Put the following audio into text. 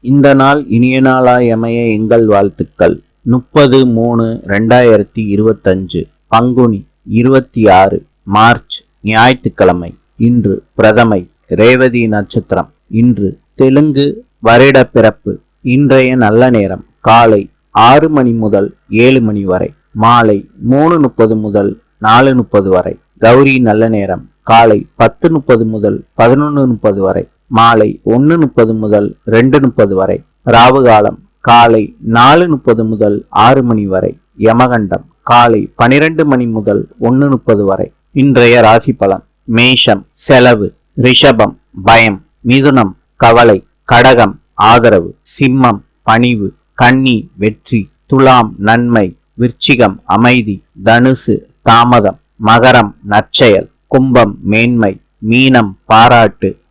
இந்த நாள் இனிய நாளாய் அமைய எங்கள் வாழ்த்துக்கள். முப்பது மூணு ரெண்டாயிரத்தி இருபத்தஞ்சு பங்குனி இருபத்தி ஆறு மார்ச் ஞாயிற்றுக்கிழமை. இன்று பிரதமை ரேவதி நட்சத்திரம். இன்று தெலுங்கு வருட பிறப்பு இன்றைய நல்ல நேரம் காலை ஆறு மணி முதல் ஏழு மணி வரை. மாலை மூணு முப்பது முதல் நாலு முப்பது வரை. கௌரி நல்ல நேரம் காலை பத்து முப்பது முதல் பதினொன்று முப்பது வரை. மாலை ஒன்று முப்பது முதல் ரெண்டு முப்பது வரை. ராவு காலம் காலை நாலு முப்பது முதல் ஆறு மணி வரை. யமகண்டம் காலை பனிரெண்டு மணி முதல் ஒன்று முப்பது வரை. இன்றைய ராசி பலன் மேஷம் செலவு ரிஷபம் பயம் மிதுனம் கவலை கடகம் ஆதரவு சிம்மம் பணிவு கன்னி வெற்றி துலாம் நன்மை விருச்சிகம் அமைதி தனுசு தாமதம் மகரம் நற்செயல் கும்பம் மேன்மை மீனம் பாராட்டு